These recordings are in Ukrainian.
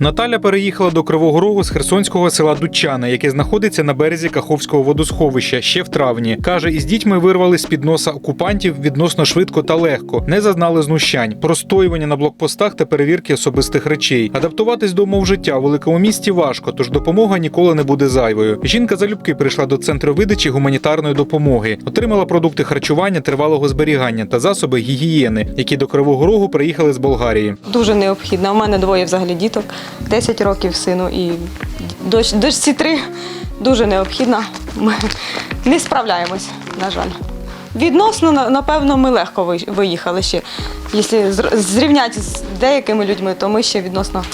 Наталя переїхала до Кривого Рогу з херсонського села Дучани, яке знаходиться на березі Каховського водосховища ще в травні. Каже, із дітьми вирвали з під носа окупантів відносно швидко та легко, не зазнали знущань, простоювання на блокпостах та перевірки особистих речей. Адаптуватись до умов життя у великому місті важко, тож допомога ніколи не буде зайвою. Жінка залюбки прийшла до центру видачі гуманітарної допомоги, отримала продукти харчування тривалого зберігання та засоби гігієни, які до Кривого Рогу приїхали з Болгарії. Дуже необхідна. У мене двоє взагалі діток, 10 років сину і дощ, дочці три. Дуже необхідна. Ми не справляємось, на жаль. Відносно, напевно, ми легко виїхали ще. Якщо зрівняти з деякими людьми, то ми ще відносно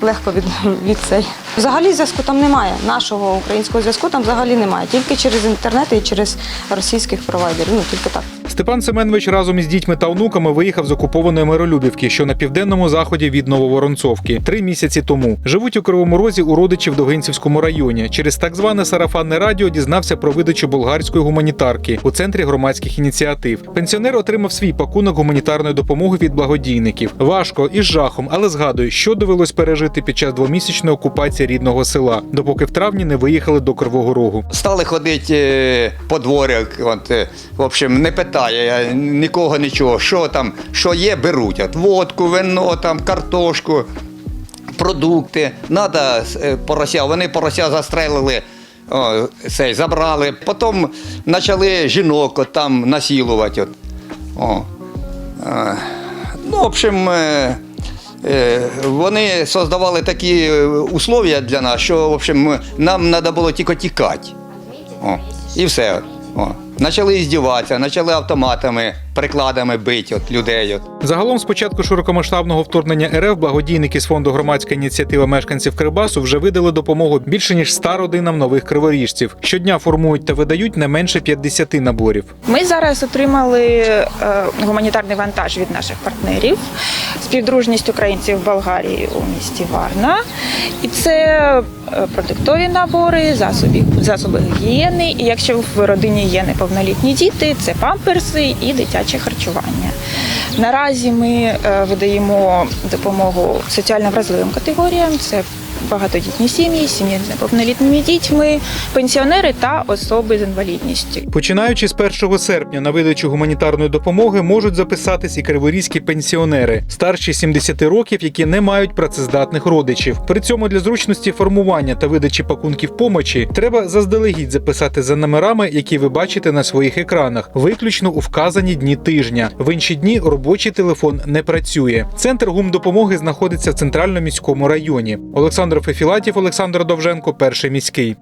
легко від, від цей. Взагалі зв'язку там немає. Нашого українського зв'язку там взагалі немає. Тільки через інтернет і через російських провайдерів. Ну, тільки так. Степан Семенович разом із дітьми та онуками виїхав з окупованої Миролюбівки, що на південному заході від Нововоронцовки, три місяці тому. Живуть у Кривому Розі у родичів в Довгинцівському районі. Через так зване сарафанне радіо дізнався про видачу болгарської гуманітарки у центрі громадських ініціатив. Пенсіонер отримав свій пакунок гуманітарної допомоги від благодійників. Важко і з жахом, але згадує, що довелось пережити під час двомісячної окупації рідного села, допоки в травні не виїхали до Кривого Рогу. Стали ходити е, по дворях, от, е, в общем, не питає нікого нічого, що там, що є, беруть. От, водку, вино, там, картошку, продукти. Надо е, порося. Вони порося застрелили, о, цей, забрали. Потім почали жінок от, там насилувати. От. О. Е, Ну, в общем, е, вони создавали такі условия для нас, що в общем, нам треба було тільки тікати. О, і все. О. Почали іздіватися, почали автоматами, прикладами бити от людей. От. Загалом, з початку широкомасштабного вторгнення РФ, благодійники з фонду громадська ініціатива мешканців Кривбасу вже видали допомогу більше ніж 100 родинам нових криворіжців. Щодня формують та видають не менше 50 наборів. Ми зараз отримали е, гуманітарний вантаж від наших партнерів співдружність українців в Болгарії у місті Варна. І це е, продуктові набори, засоби, засоби гігієни. І якщо в родині є неповнолітні діти, це памперси і дитяче харчування. Наразі ми е, видаємо допомогу соціально вразливим категоріям. Це багатодітні сім'ї, сім'ї з неповнолітніми дітьми, пенсіонери та особи з інвалідністю. Починаючи з 1 серпня на видачу гуманітарної допомоги можуть записатись і криворізькі пенсіонери, старші 70 років, які не мають працездатних родичів. При цьому для зручності формування та видачі пакунків помочі треба заздалегідь записати за номерами, які ви бачите на своїх екранах, виключно у вказані дні тижня. В інші дні робочий телефон не працює. Центр гумдопомоги знаходиться в центральному міському районі. Олександр Фефілатів, Олександр Довженко, перший міський.